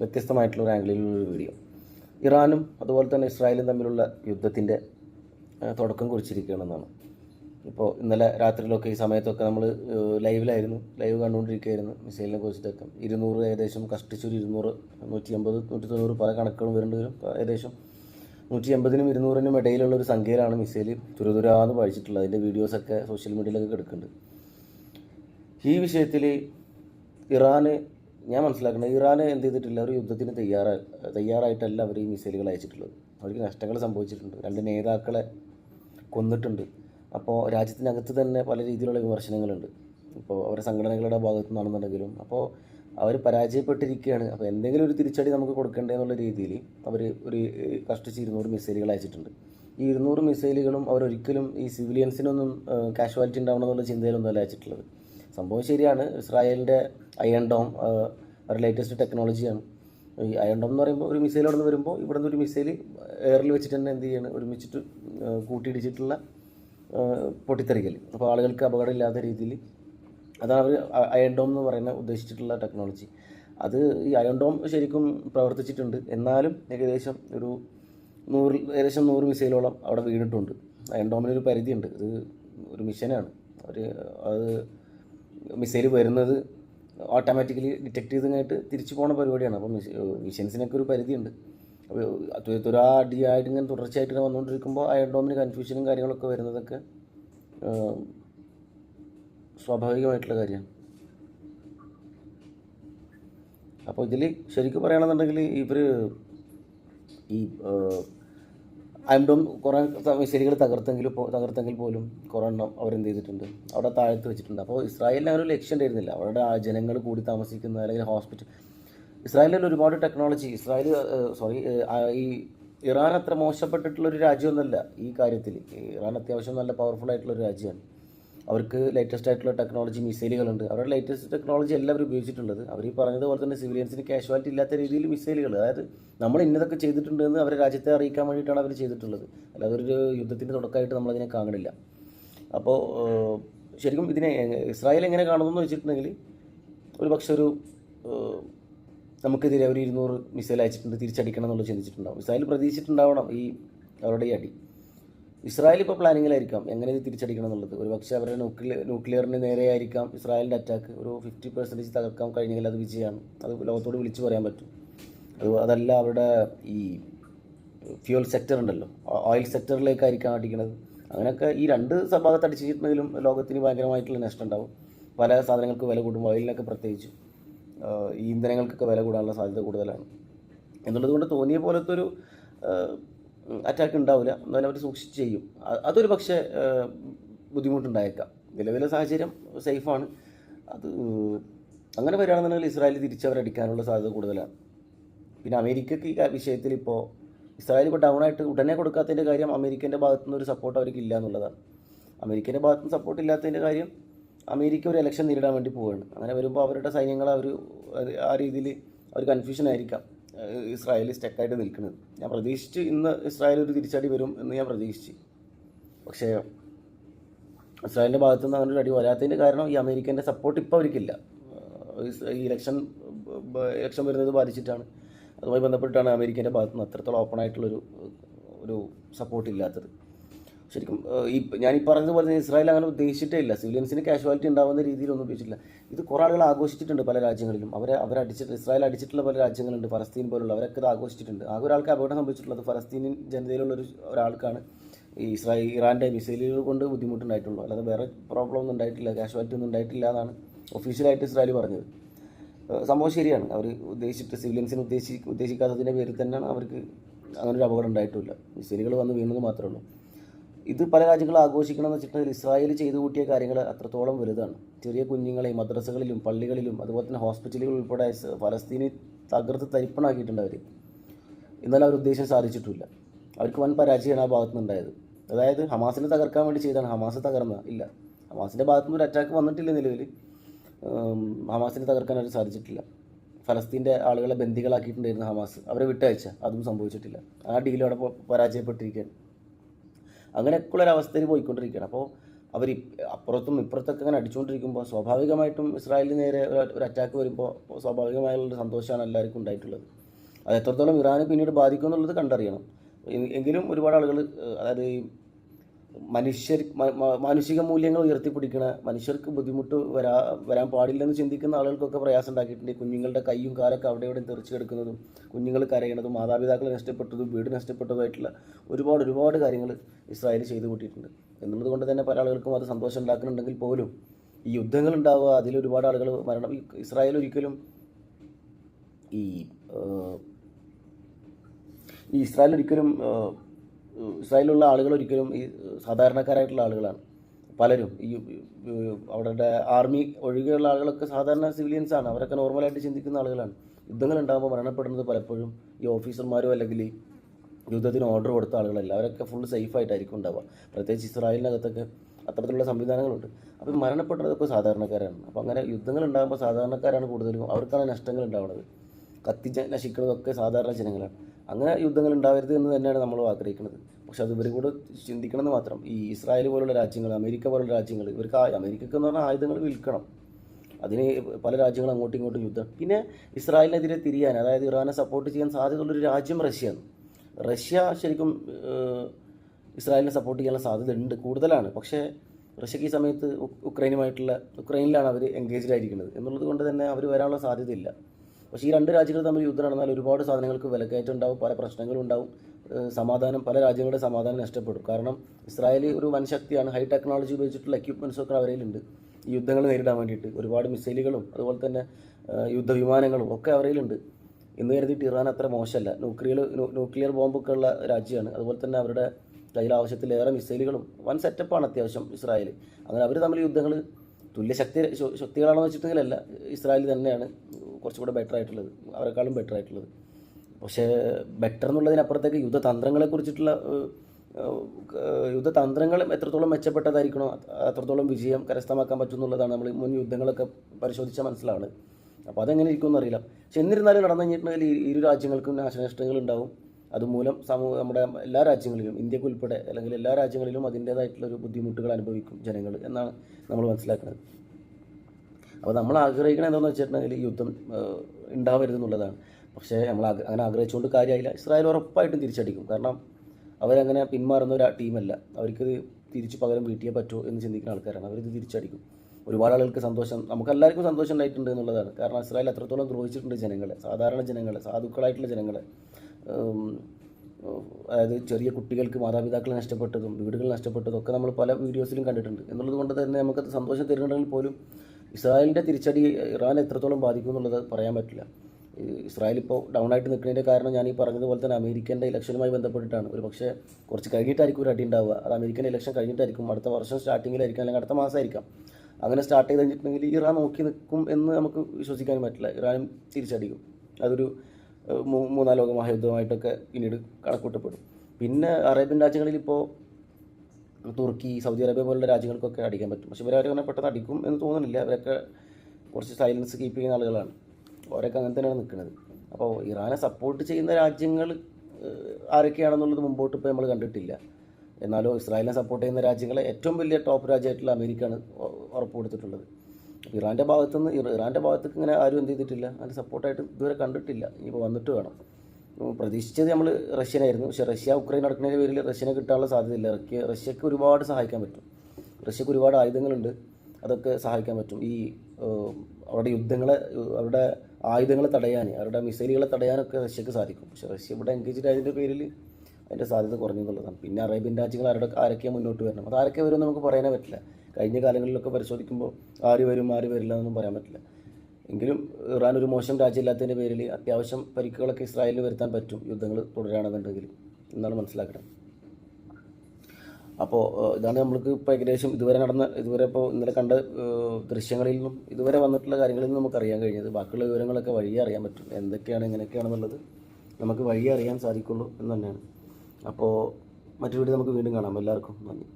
വ്യത്യസ്തമായിട്ടുള്ള ഒരു ആംഗിളിലുള്ള ഒരു വീഡിയോ ഇറാനും അതുപോലെ തന്നെ ഇസ്രായേലും തമ്മിലുള്ള യുദ്ധത്തിന്റെ തുടക്കം കുറിച്ചിരിക്കുകയാണെന്നാണ്. ഇപ്പോൾ ഇന്നലെ രാത്രിയിലൊക്കെ ഈ സമയത്തൊക്കെ നമ്മൾ ലൈവിലായിരുന്നു ലൈവ് കണ്ടുകൊണ്ടിരിക്കുകയായിരുന്നു. മിസൈലിനെ കുറിച്ചിട്ടൊക്കെ. ഇരുന്നൂറ് ഏകദേശം കഷ്ടിച്ചൊരു ഇരുന്നൂറ് നൂറ്റി അമ്പത് നൂറ്റി തൊണ്ണൂറ് പല കണക്കുകളും വരേണ്ടി വരും ഏകദേശം. നൂറ്റി എൺപതിനും ഇരുന്നൂറിനും ഇടയിലുള്ള ഒരു സംഖ്യയിലാണ് മിസൈൽ തുരുതുരാന്ന് പഴിച്ചിട്ടുള്ളത് അതിന്റെ വീഡിയോസൊക്കെ സോഷ്യൽ മീഡിയയിലൊക്കെ കിടക്കുന്നുണ്ട്. ഈ വിഷയത്തിൽ ഇറാന് ഞാൻ മനസ്സിലാക്കുന്നത് ഇറാൻ എന്ത് ചെയ്തിട്ടില്ല? അവർ യുദ്ധത്തിന് തയ്യാറ തയ്യാറായിട്ടല്ല അവർ ഈ മിസൈലുകൾ അയച്ചിട്ടുള്ളത്. അവർക്ക് നഷ്ടങ്ങൾ സംഭവിച്ചിട്ടുണ്ട്. രണ്ട് നേതാക്കളെ കൊന്നിട്ടുണ്ട്. അപ്പോൾ രാജ്യത്തിനകത്ത് തന്നെ പല രീതിയിലുള്ള വിമർശനങ്ങളുണ്ട്. ഇപ്പോൾ അവരുടെ സംഘടനകളുടെ ഭാഗത്തു നിന്നാണെന്നുണ്ടെങ്കിലും അപ്പോൾ അവർ പരാജയപ്പെട്ടിരിക്കുകയാണ്. അപ്പോൾ എന്തെങ്കിലും ഒരു തിരിച്ചടി നമുക്ക് കൊടുക്കണ്ടേ എന്നുള്ള രീതിയിൽ അവർ ഒരു കഷ്ടിച്ച് ഇരുന്നൂറ് മിസൈലുകൾ അയച്ചിട്ടുണ്ട്. ഈ ഇരുന്നൂറ് മിസൈലുകളും അവരൊരിക്കലും ഈ സിവിലിയൻസിനൊന്നും കാഷ്വാലിറ്റി ഉണ്ടാവണം എന്നുള്ള ചിന്തയിലൊന്നുമല്ല അയച്ചിട്ടുള്ളത്. സംഭവം ശരിയാണ്. ഇസ്രായേലിന്റെ അയൺ ഡോം ഒരു ലേറ്റസ്റ്റ് ടെക്നോളജിയാണ് ഈ അയൺ ഡോം എന്ന് പറയുമ്പോൾ ഒരു മിസൈൽ അവിടെ നിന്ന് വരുമ്പോൾ ഇവിടെ നിന്ന് ഒരു മിസൈൽ എയറിൽ വെച്ചിട്ട് തന്നെ എന്ത് ചെയ്യാണ്? ഒരുമിച്ചിട്ട് കൂട്ടിയിടിച്ചിട്ടുള്ള പൊട്ടിത്തെറിക്കൽ. അപ്പോൾ ആളുകൾക്ക് അപകടമില്ലാത്ത രീതിയിൽ അതാണ് അവർ അയൺ ഡോം എന്ന് പറയുന്ന ഉദ്ദേശിച്ചിട്ടുള്ള ടെക്നോളജി അത് ഈ അയൺ ഡോം ശരിക്കും പ്രവർത്തിച്ചിട്ടുണ്ട്. എന്നാലും ഏകദേശം ഒരു നൂറ് ഏകദേശം നൂറ് മിസൈലോളം അവിടെ വീണിട്ടുണ്ട്. അയൺ ഡോമിനൊരു പരിധിയുണ്ട്. ഇത് ഒരു മിഷനാണ് അവർ അത് മിസൈൽ വരുന്നത് ഓട്ടോമാറ്റിക്കലി ഡിറ്റക്ട് ചെയ്തങ്ങായിട്ട് തിരിച്ചു പോകുന്ന പരിപാടിയാണ്. അപ്പോൾ മിഷൻസിനൊക്കെ ഒരു പരിധിയുണ്ട്. അപ്പോൾ തുരാ അടിയായിട്ട് ഇങ്ങനെ തുടർച്ചയായിട്ട് വന്നുകൊണ്ടിരിക്കുമ്പോൾ അയൺ ഡോമിന് കൺഫ്യൂഷനും കാര്യങ്ങളൊക്കെ വരുന്നതൊക്കെ സ്വാഭാവികമായിട്ടുള്ള കാര്യമാണ്. അപ്പോൾ ഇതിൽ ശരിക്കും പറയുകയാണെന്നുണ്ടെങ്കിൽ ഇവർ ഈ അയംഡോം കുറേ മിസൈലുകൾ തകർത്തെങ്കിൽ തകർത്തെങ്കിൽ പോലും കുറേ എണ്ണം അവരെന്ത് ചെയ്തിട്ടുണ്ട് അവിടെ താഴ്ത്ത് വെച്ചിട്ടുണ്ട്. അപ്പോൾ ഇസ്രായേലിന് അങ്ങനെ ഒരു ലക്ഷ്യം ഉണ്ടായിരുന്നില്ല. അവരുടെ ജനങ്ങൾ കൂടി താമസിക്കുന്ന അല്ലെങ്കിൽ ഹോസ്പിറ്റൽ ഇസ്രായേലിൽ ഒരുപാട് ടെക്നോളജി ഇസ്രായേൽ സോറി ഈ ഇറാൻ അത്ര മോശപ്പെട്ടിട്ടുള്ള ഒരു രാജ്യമൊന്നുമല്ല ഈ കാര്യത്തിൽ. ഇറാൻ അത്യാവശ്യം നല്ല പവർഫുൾ ആയിട്ടുള്ള ഒരു രാജ്യമാണ്. അവർക്ക് ലേറ്റസ്റ്റ് ആയിട്ടുള്ള ടെക്നോളജി മിസൈലുകളുണ്ട് അവരുടെ ലേറ്റസ്റ്റ് ടെക്നോളജി എല്ലാവരും ഉപയോഗിച്ചിട്ടുള്ളത്. അവർ ഈ പറഞ്ഞതുപോലെ തന്നെ സിവിലിയൻസിന് കാഷ്വാലിറ്റി ഇല്ലാത്ത രീതിയിൽ മിസൈലുകൾ അതായത് നമ്മൾ ഇന്നതൊക്കെ ചെയ്തിട്ടുണ്ട് എന്ന് അവരെ രാജ്യത്തെ അറിയിക്കാൻ വേണ്ടിയിട്ടാണ് അവർ ചെയ്തിട്ടുള്ളത്. അല്ലാതെ ഒരു യുദ്ധത്തിന്റെ തുടക്കമായിട്ട് നമ്മളതിനെ കാണുന്നില്ല. അപ്പോൾ ശരിക്കും ഇതിനെ ഇസ്രായേൽ എങ്ങനെ കാണുന്നു വെച്ചിട്ടുണ്ടെങ്കിൽ ഒരു പക്ഷെ ഒരു നമുക്കെതിരെ ഒരു ഇരുന്നൂറ് മിസൈൽ അയച്ചിട്ടുണ്ട് തിരിച്ചടിക്കണം എന്നുള്ളത് ചിന്തിച്ചിട്ടുണ്ടാവും. ഇസ്രായേൽ പ്രതീക്ഷിച്ചിട്ടുണ്ടാവണം ഈ അവരുടെ ഈ അടി. ഇസ്രായേൽ ഇപ്പോൾ പ്ലാനിങ്ങിലായിരിക്കാം. എങ്ങനെ ഇത് തിരിച്ചടിക്കണം എന്നുള്ളത്. ഒരു പക്ഷേ അവരുടെ ന്യൂക്ലിയർ ന്യൂക്ലിയറിന് നേരെയായിരിക്കാം ഇസ്രായേലിന്റെ അറ്റാക്ക് ഒരു ഫിഫ്റ്റി പെർസെന്റേജ് തകർക്കാൻ കഴിഞ്ഞെങ്കിൽ അത് വിജയമാണ്. അത് ലോകത്തോട് വിളിച്ചു പറയാൻ പറ്റും. അത് അതല്ല അവരുടെ ഈ ഫ്യൂൽ സെക്ടർ ഉണ്ടല്ലോ. ഓയിൽ സെക്ടറിലേക്കായിരിക്കാം അടിക്കുന്നത് അങ്ങനെയൊക്കെ ഈ രണ്ട് ഭാഗത്ത് അടിച്ചിട്ടുണ്ടെങ്കിലും ലോകത്തിന് ഭയങ്കരമായിട്ടുള്ള നഷ്ടം ഉണ്ടാവും. പല സാധനങ്ങൾക്ക് വില കൂടും. ഓയിലിനൊക്കെ പ്രത്യേകിച്ച് ഈ ഇന്ധനങ്ങൾക്കൊക്കെ വില കൂടാനുള്ള സാധ്യത കൂടുതലാണ്. എന്നുള്ളത് കൊണ്ട് തോന്നിയ പോലത്തെ ഒരു അറ്റാക്ക് ഉണ്ടാവില്ല. എന്നാലും അവർ സൂക്ഷിച്ച് ചെയ്യും. അതൊരു പക്ഷേ ബുദ്ധിമുട്ടുണ്ടായേക്കാം. നിലവിലെ സാഹചര്യം സേഫാണ് അത് അങ്ങനെ വരികയാണെന്നുണ്ടെങ്കിൽ ഇസ്രായേൽ തിരിച്ചവരടിക്കാനുള്ള സാധ്യത കൂടുതലാണ്. പിന്നെ അമേരിക്കക്ക് ഈ വിഷയത്തിൽ ഇപ്പോൾ ഇസ്രായേൽ ഇപ്പോൾ ഡൗൺ ആയിട്ട് ഉടനെ കൊടുക്കാത്തതിന്റെ കാര്യം അമേരിക്കന്റെ ഭാഗത്തുനിന്ന് ഒരു സപ്പോർട്ട് അവർക്ക് ഇല്ല എന്നുള്ളതാണ്. അമേരിക്കന്റെ ഭാഗത്തുനിന്ന് സപ്പോർട്ട് ഇല്ലാത്തതിന്റെ കാര്യം അമേരിക്ക ഒരു ഇലക്ഷൻ നേരിടാൻ വേണ്ടി പോവുകയാണ്. അങ്ങനെ വരുമ്പോൾ അവരുടെ സൈന്യങ്ങൾ അവർ ആ രീതിയിൽ അവർ കൺഫ്യൂഷൻ ആയിരിക്കാം. ഇസ്രായേൽ സ്റ്റക്കായിട്ട് നിൽക്കുന്നത് ഞാൻ പ്രതീക്ഷിച്ച് ഇന്ന് ഇസ്രായേൽ ഒരു തിരിച്ചടി വരും എന്ന് ഞാൻ പ്രതീക്ഷിച്ചു. പക്ഷേ ഇസ്രായേലിന്റെ ഭാഗത്തു നിന്ന് അങ്ങനെ ഒരു അടി വരാത്തതിന്റെ കാരണം ഈ അമേരിക്കന്റെ സപ്പോർട്ട് ഇപ്പോൾ അവർക്കില്ല. ഈ ഇലക്ഷൻ ഇലക്ഷൻ വരുന്നത് ബാധിച്ചിട്ടാണ്. അതുമായി ബന്ധപ്പെട്ടിട്ടാണ് അമേരിക്കന്റെ ഭാഗത്തു നിന്ന് അത്രത്തോളം ഓപ്പൺ ആയിട്ടുള്ളൊരു ഒരു സപ്പോർട്ട് ഇല്ലാത്തത്. ശരിക്കും ഈ ഞാൻ ഈ പറഞ്ഞതുപോലെ തന്നെ ഇസ്രായേൽ അങ്ങനെ ഉദ്ദേശിച്ചിട്ടേ ഇല്ല സിവിലിയൻസിന് കാഷ്വാലിറ്റി ഉണ്ടാകുന്ന രീതിയിലൊന്നും ഉദ്ദേശിച്ചില്ല ഇത് കുറേ ആളുകൾ ആഘോഷിച്ചിട്ടുണ്ട് പല രാജ്യങ്ങളിലും. അവരെ അടിച്ചിട്ട് ഇസ്രായേൽ അടിച്ചിട്ടുള്ള പല രാജ്യങ്ങളുണ്ട്. ഫലസ്തീൻ പോലുള്ള അവരൊക്കെ ഇത് ആഘോഷിച്ചിട്ടുണ്ട്. ആകെ ഒരാൾക്ക് അപകടം സംഭവിച്ചിട്ടുള്ളത് ഫലസ്തീനിയൻ ജനതയിലുള്ള ഒരു ഒരാൾക്കാണ്. ഈ ഇസ്രായേൽ ഇറാന്റെ മിസൈലുകൾ കൊണ്ട് ബുദ്ധിമുട്ടുണ്ടായിട്ടുള്ളൂ. അല്ലാതെ വേറെ പ്രോബ്ലം ഒന്നും ഉണ്ടായിട്ടില്ല. കാഷ്വാലിറ്റി ഒന്നും ഉണ്ടായിട്ടില്ല എന്നാണ് ഒഫീഷ്യലായിട്ട് ഇസ്രായേൽ പറഞ്ഞത്. സംഭവം ശരിയാണ്. അവർ ഉദ്ദേശിച്ചിട്ട് സിവിലിയൻസിന് ഉദ്ദേശി ഉദ്ദേശിക്കാത്തതിന്റെ പേരിൽ തന്നെയാണ് അവർക്ക് അങ്ങനെ ഒരു അപകടം ഉണ്ടായിട്ടില്ല. മിസൈലുകൾ വന്ന് വീണത് മാത്രമേ ഉള്ളൂ. ഇത് പല രാജ്യങ്ങളും ആഘോഷിക്കണം എന്ന് വെച്ചിട്ടുണ്ടെങ്കിൽ ഇസ്രായേൽ ചെയ്തു കൂട്ടിയ കാര്യങ്ങൾ അത്രത്തോളം വലുതാണ്. ചെറിയ കുഞ്ഞുങ്ങളെ മദ്രസകളിലും പള്ളികളിലും അതുപോലെ തന്നെ ഹോസ്പിറ്റലുകൾ ഉൾപ്പെടെ ഫലസ്തീനെ തകർത്ത് തരിപ്പണാക്കിയിട്ടുണ്ട് അവർ എന്നാൽ അവർ ഉദ്ദേശം സാധിച്ചിട്ടില്ല. അവർക്ക് വൻ പരാജയമാണ് ആ ഭാഗത്തു നിന്നുണ്ടായത് അതായത് ഹമാസിനെ തകർക്കാൻ വേണ്ടി ചെയ്താണ് ഹമാസ് തകർന്ന ഇല്ല. ഹമാസിന്റെ ഭാഗത്തു നിന്ന് ഒരു അറ്റാക്ക് വന്നിട്ടില്ല നിലവിൽ ഹമാസിനെ തകർക്കാൻ അവർ സാധിച്ചിട്ടില്ല. ഫലസ്തീന്റെ ആളുകളെ ബന്ദികളാക്കിയിട്ടുണ്ടായിരുന്നു ഹമാസ്. അവരെ വിട്ടയച്ച. അതും സംഭവിച്ചിട്ടില്ല. ആ ഡീൽ പരാജയപ്പെട്ടിരിക്കുകയാണ്. അങ്ങനെയൊക്കെയുള്ള ഒരു അവസ്ഥയിൽ പോയിക്കൊണ്ടിരിക്കുകയാണ്. അപ്പോൾ അവർ അപ്പുറത്തും ഇപ്പുറത്തൊക്കെ അങ്ങനെ അടിച്ചുകൊണ്ടിരിക്കുമ്പോൾ സ്വാഭാവികമായിട്ടും ഇസ്രായേലിന് നേരെ ഒരു- അറ്റാക്ക് വരുമ്പോൾ സ്വാഭാവികമായുള്ളൊരു സന്തോഷമാണ് എല്ലാവർക്കും ഉണ്ടായിട്ടുള്ളത്. അത് എത്രത്തോളം ഇറാനെ പിന്നീട് ബാധിക്കും എന്നുള്ളത് കണ്ടറിയണം എങ്കിലും ഒരുപാട് ആളുകൾ അതായത് മനുഷ്യർ മാനുഷിക മൂല്യങ്ങൾ ഉയർത്തിപ്പിടിക്കണ മനുഷ്യർക്ക് ബുദ്ധിമുട്ട് വരാ വരാൻ പാടില്ലെന്ന് ചിന്തിക്കുന്ന ആളുകൾക്കൊക്കെ പ്രയാസം ഉണ്ടാക്കിയിട്ടുണ്ട്. കുഞ്ഞുങ്ങളുടെ കൈയും കാലൊക്കെ അവിടെ ഇവിടെ തെറിച്ച് കിടക്കുന്നതും കുഞ്ഞുങ്ങൾ കരയണതും മാതാപിതാക്കൾ നഷ്ടപ്പെട്ടതും വീട് നഷ്ടപ്പെട്ടതുമായിട്ടുള്ള ഒരുപാട് ഒരുപാട് കാര്യങ്ങൾ ഇസ്രായേൽ ചെയ്തു കൂട്ടിയിട്ടുണ്ട്. എന്നുള്ളത് കൊണ്ട് തന്നെ പല ആളുകൾക്കും അത് സന്തോഷം ഉണ്ടാക്കുന്നുണ്ടെങ്കിൽ പോലും ഈ യുദ്ധങ്ങൾ ഉണ്ടാവുക അതിൽ ഒരുപാട് ആളുകൾ മരണം. ഇസ്രായേൽ ഒരിക്കലും ഈ ഈ ഇസ്രായേൽ ഒരിക്കലും ഇസ്രായേലിലുള്ള ആളുകൾ ഒരിക്കലും ഈ സാധാരണക്കാരായിട്ടുള്ള ആളുകളാണ്. പലരും ഈ അവരുടെ ആർമി ഒഴികെയുള്ള ആളുകളൊക്കെ സാധാരണ സിവിലിയൻസ് ആണ്. അവരൊക്കെ നോർമലായിട്ട് ചിന്തിക്കുന്ന ആളുകളാണ്. യുദ്ധങ്ങൾ ഉണ്ടാകുമ്പോൾ മരണപ്പെടുന്നത് പലപ്പോഴും ഈ ഓഫീസർമാരോ അല്ലെങ്കിൽ യുദ്ധത്തിന് ഓർഡർ കൊടുത്ത ആളുകളല്ല. അവരൊക്കെ ഫുൾ സേഫ് ആയിട്ടായിരിക്കും ഉണ്ടാവുക. പ്രത്യേകിച്ച് ഇസ്രായേലിനകത്തൊക്കെ അത്തരത്തിലുള്ള സംവിധാനങ്ങളുണ്ട്. അപ്പോൾ മരണപ്പെട്ടതൊക്കെ സാധാരണക്കാരാണ്. അപ്പോൾ അങ്ങനെ യുദ്ധങ്ങൾ ഉണ്ടാകുമ്പോൾ സാധാരണക്കാരാണ് കൂടുതലും. അവർക്കാണ് നഷ്ടങ്ങൾ ഉണ്ടാവുന്നത്. കത്തിച്ച് നശിക്കുന്നതൊക്കെ സാധാരണ ജനങ്ങളാണ്. അങ്ങനെ യുദ്ധങ്ങൾ ഉണ്ടാവരുത് എന്ന് തന്നെയാണ് നമ്മൾ ആഗ്രഹിക്കുന്നത്. പക്ഷെ അത് ഇവർ കൂടെ ചിന്തിക്കണമെന്ന് മാത്രം. ഈ ഇസ്രായേൽ പോലുള്ള രാജ്യങ്ങൾ അമേരിക്ക പോലുള്ള രാജ്യങ്ങൾ ഇവർക്ക് അമേരിക്കക്ക് എന്ന് പറഞ്ഞാൽ ആയുധങ്ങൾ വിൽക്കണം. അതിന് പല രാജ്യങ്ങളും അങ്ങോട്ടും ഇങ്ങോട്ടും യുദ്ധം. പിന്നെ ഇസ്രായേലിനെതിരെ തിരിയാൻ അതായത് ഇറാനെ സപ്പോർട്ട് ചെയ്യാൻ സാധ്യതയുള്ളൊരു രാജ്യം റഷ്യയാണ്. റഷ്യ ശരിക്കും ഇസ്രായേലിനെ സപ്പോർട്ട് ചെയ്യാനുള്ള സാധ്യത ഉണ്ട് കൂടുതലാണ്. പക്ഷേ റഷ്യക്ക് ഈ സമയത്ത് ഉക്രൈനുമായിട്ടുള്ള ഉക്രൈനിലാണ് അവർ എൻഗേജ്ഡ് ആയിരിക്കുന്നത്. എന്നുള്ളത് കൊണ്ട് തന്നെ അവർ വരാനുള്ള സാധ്യതയില്ല. പക്ഷേ ഈ രണ്ട് രാജ്യങ്ങൾ തമ്മിൽ യുദ്ധം നടന്നാൽ ഒരുപാട് സാധനങ്ങൾക്ക് വിലക്കയറ്റം ഉണ്ടാവും പല പ്രശ്നങ്ങളും ഉണ്ടാവും. സമാധാനം പല രാജ്യങ്ങളുടെ സമാധാനം നഷ്ടപ്പെടും. കാരണം ഇസ്രായേൽ ഒരു വൻശക്തിയാണ് ഹൈ ടെക്നോളജി ഉപയോഗിച്ചിട്ടുള്ള എക്യുപ്മെന്റ്സ് ഒക്കെ അവരിലുണ്ട്. ഈ യുദ്ധങ്ങൾ നേരിടാൻ വേണ്ടിയിട്ട് ഒരുപാട് മിസൈലുകളും അതുപോലെ തന്നെ യുദ്ധവിമാനങ്ങളും ഒക്കെ അവരയിലുണ്ട് എന്ന് കരുതിയിട്ട് ഇറാൻ അത്ര മോശമല്ല. ന്യൂക്ലിയർ ന്യൂക്ലിയർ ബോംബൊക്കെ ഉള്ള രാജ്യമാണ്. അതുപോലെ തന്നെ അവരുടെ കയ്യിൽ ആവശ്യത്തിലേറെ മിസൈലുകളും വൻ സെറ്റപ്പാണ് അത്യാവശ്യം ഇസ്രായേൽ അങ്ങനെ അവർ തമ്മിൽ യുദ്ധങ്ങൾ തുല്യ ശക്തി ശക്തികളാണെന്ന് വെച്ചിട്ടുണ്ടെങ്കിലല്ല ഇസ്രായേൽ തന്നെയാണ് കുറച്ചുകൂടെ ബെറ്റർ ആയിട്ടുള്ളത്. അവരെക്കാളും ബെറ്റർ ആയിട്ടുള്ളത്. പക്ഷേ ബെറ്റർ എന്നുള്ളതിനപ്പുറത്തേക്ക് യുദ്ധതന്ത്രങ്ങളെ കുറിച്ചിട്ടുള്ള യുദ്ധതന്ത്രങ്ങൾ എത്രത്തോളം മെച്ചപ്പെട്ടതായിരിക്കണോ അത്രത്തോളം വിജയം കരസ്ഥമാക്കാൻ പറ്റും എന്നുള്ളതാണ് നമ്മൾ മുൻ യുദ്ധങ്ങളൊക്കെ പരിശോധിച്ചാൽ മനസ്സിലാണ്. അപ്പോൾ അതെങ്ങനെ ഇരിക്കുമെന്ന് അറിയില്ല. പക്ഷെ എന്നിരുന്നാലും നടന്നു കഴിഞ്ഞിട്ടുണ്ടെങ്കിൽ ഇരു രാജ്യങ്ങൾക്കും നാശനഷ്ടങ്ങൾ ഉണ്ടാവും അതുമൂലം സമൂഹ നമ്മുടെ എല്ലാ രാജ്യങ്ങളിലും ഇന്ത്യയ്ക്ക് ഉൾപ്പെടെ അല്ലെങ്കിൽ എല്ലാ രാജ്യങ്ങളിലും അതിന്റേതായിട്ടുള്ള ഒരു ബുദ്ധിമുട്ടുകൾ അനുഭവിക്കും ജനങ്ങൾ എന്നാണ് നമ്മൾ മനസ്സിലാക്കുന്നത്. അപ്പോൾ നമ്മൾ ആഗ്രഹിക്കുന്നത് എന്താണെന്ന് വെച്ചിട്ടുണ്ടെങ്കിൽ യുദ്ധം ഉണ്ടാവരുത് എന്നുള്ളതാണ് പക്ഷേ നമ്മൾ അങ്ങനെ ആഗ്രഹിച്ചുകൊണ്ട് കാര്യമായില്ല. ഇസ്രായേൽ ഉറപ്പായിട്ടും തിരിച്ചടിക്കും. കാരണം അവരങ്ങനെ പിന്മാറുന്ന ഒരു ടീമല്ല. അവർക്കിത് തിരിച്ച് പകരം വീട്ടിയേ പറ്റുമോ എന്ന് ചിന്തിക്കുന്ന ആൾക്കാരാണ്. അവരിത് തിരിച്ചടിക്കും. ഒരുപാട് ആളുകൾക്ക് സന്തോഷം നമുക്ക് എല്ലാവർക്കും സന്തോഷം ഉണ്ടായിട്ടുണ്ട് എന്നുള്ളതാണ്. കാരണം ഇസ്രായേൽ അത്രത്തോളം ദ്രോഹിച്ചിട്ടുണ്ട് ജനങ്ങളെ സാധാരണ ജനങ്ങളെ സാധുക്കളായിട്ടുള്ള ജനങ്ങളെ. അതായത് ചെറിയ കുട്ടികൾക്ക് മാതാപിതാക്കളെ നഷ്ടപ്പെട്ടതും വീടുകൾ നഷ്ടപ്പെട്ടതും ഒക്കെ നമ്മൾ പല വീഡിയോസിലും കണ്ടിട്ടുണ്ട്. എന്നുള്ളത് കൊണ്ട് തന്നെ നമുക്ക് സന്തോഷം തരുന്നുണ്ടെങ്കിൽ പോലും ഇസ്രായേലിന്റെ തിരിച്ചടി ഇറാൻ എത്രത്തോളം ബാധിക്കും എന്നുള്ളത് പറയാൻ പറ്റില്ല. ഇസ്രായേൽ ഇപ്പോൾ ഡൗൺ ആയിട്ട് നിൽക്കുന്നതിന്റെ കാരണം ഞാൻ ഈ പറഞ്ഞതുപോലെ തന്നെ അമേരിക്കന്റെ ഇലക്ഷനുമായി ബന്ധപ്പെട്ടിട്ടാണ്. ഒരു പക്ഷേ കുറച്ച് കഴിഞ്ഞിട്ടായിരിക്കും ഒരു അടി ഉണ്ടാവുക. അത് അമേരിക്കൻ ഇലക്ഷൻ കഴിഞ്ഞിട്ടായിരിക്കും. അടുത്ത വർഷം സ്റ്റാർട്ടിങ്ങിലായിരിക്കും അല്ലെങ്കിൽ അടുത്ത മാസമായിരിക്കാം. അങ്ങനെ സ്റ്റാർട്ട് ചെയ്ത് കഴിഞ്ഞിട്ടുണ്ടെങ്കിൽ ഇറാൻ നോക്കി നിൽക്കും എന്ന് നമുക്ക് വിശ്വസിക്കാൻ പറ്റില്ല. ഇറാനും തിരിച്ചടിക്കും. അതൊരു മൂന്നാം ലോക മഹായുദ്ധമായിട്ടൊക്കെ പിന്നീട് കണക്കൂട്ടപ്പെടും. പിന്നെ അറേബ്യൻ രാജ്യങ്ങളിൽ ഇപ്പോൾ തുർക്കി സൗദി അറേബ്യ പോലുള്ള രാജ്യങ്ങൾക്കൊക്കെ അടിക്കാൻ പറ്റും. പക്ഷെ ഇവരവർ അങ്ങനെ പെട്ടെന്ന് അടിക്കും എന്ന് തോന്നുന്നില്ല. അവരൊക്കെ കുറച്ച് സൈലൻസ് കീപ്പ് ചെയ്യുന്ന ആളുകളാണ്. അവരൊക്കെ അങ്ങനെ തന്നെയാണ് നിൽക്കുന്നത്. അപ്പോൾ ഇറാനെ സപ്പോർട്ട് ചെയ്യുന്ന രാജ്യങ്ങൾ ആരൊക്കെയാണെന്നുള്ളത് മുമ്പോട്ട് ഇപ്പോൾ നമ്മൾ കണ്ടിട്ടില്ല. എന്നാലും ഇസ്രായേലിനെ സപ്പോർട്ട് ചെയ്യുന്ന രാജ്യങ്ങളെ ഏറ്റവും വലിയ ടോപ്പ് രാജ്യമായിട്ടുള്ള അമേരിക്കയാണ് ഉറപ്പ് കൊടുത്തിട്ടുള്ളത്. ഇറാന്റെ ഭാഗത്തുനിന്ന് ഇറ- ഇറാന്റെ ഭാഗത്തേക്ക് ഇങ്ങനെ ആരും എന്ത് ചെയ്തിട്ടില്ല. അതിന് സപ്പോർട്ടായിട്ട് ഇതുവരെ കണ്ടിട്ടില്ല. ഇനിയിപ്പോൾ വന്നിട്ട് വേണം. പ്രതീക്ഷിച്ചത് നമ്മൾ റഷ്യനായിരുന്നു. പക്ഷേ റഷ്യ ഉക്രൈൻ നടക്കുന്നതിന്റെ പേരിൽ റഷ്യനെ കിട്ടാനുള്ള സാധ്യതയില്ല. റഷ്യ റഷ്യക്ക് ഒരുപാട് സഹായിക്കാൻ പറ്റും. റഷ്യക്ക് ഒരുപാട് ആയുധങ്ങളുണ്ട്. അതൊക്കെ സഹായിക്കാൻ പറ്റും. ഈ അവരുടെ യുദ്ധങ്ങളെ അവരുടെ ആയുധങ്ങളെ തടയാൻ അവരുടെ മിസൈലുകളെ തടയാനൊക്കെ റഷ്യക്ക് സാധിക്കും. പക്ഷേ റഷ്യ ഇവിടെ എൻഗേജ്ഡ് ആയതിന്റെ പേരിൽ അതിന്റെ സാധ്യത കുറഞ്ഞു എന്നുള്ളതാണ്. പിന്നെ അറേബ്യൻ രാജ്യങ്ങൾ ആരുടെ ആരൊക്കെയാണ് മുന്നോട്ട് വരണം? അത് ആരൊക്കെ വരുമെന്ന് നമുക്ക് പറയാനേ പറ്റില്ല. കഴിഞ്ഞ കാലങ്ങളിലൊക്കെ പരിശോധിക്കുമ്പോൾ ആര് വരും ആര് വരില്ല എന്നൊന്നും പറയാൻ പറ്റില്ല. എങ്കിലും ഇറാൻ ഒരു മോശം രാജ്യമില്ലാത്തതിന്റെ പേരിൽ അത്യാവശ്യം പരിക്കുകളൊക്കെ ഇസ്രായേലിൽ വരുത്താൻ പറ്റും. യുദ്ധങ്ങൾ തുടരുകയാണെന്നുണ്ടെങ്കിൽ എന്നാണ് മനസ്സിലാക്കണം അപ്പോൾ ഇതാണ് നമ്മൾക്ക് ഇപ്പോൾ ഏകദേശം ഇതുവരെ നടന്ന ഇതുവരെ ഇപ്പോൾ ഇന്നലെ കണ്ട ദൃശ്യങ്ങളിൽ നിന്നും ഇതുവരെ വന്നിട്ടുള്ള കാര്യങ്ങളിൽ നിന്നും നമുക്കറിയാൻ കഴിഞ്ഞത് ബാക്കിയുള്ള വിവരങ്ങളൊക്കെ വഴിയേ അറിയാൻ പറ്റും. എന്തൊക്കെയാണ് എങ്ങനെയൊക്കെയാണെന്നുള്ളത് നമുക്ക് വഴിയേ അറിയാൻ സാധിക്കുള്ളൂ എന്ന് തന്നെയാണ്. അപ്പോൾ മറ്റൊരു വീഡിയോ നമുക്ക് വീണ്ടും കാണാം. എല്ലാവർക്കും നന്ദി.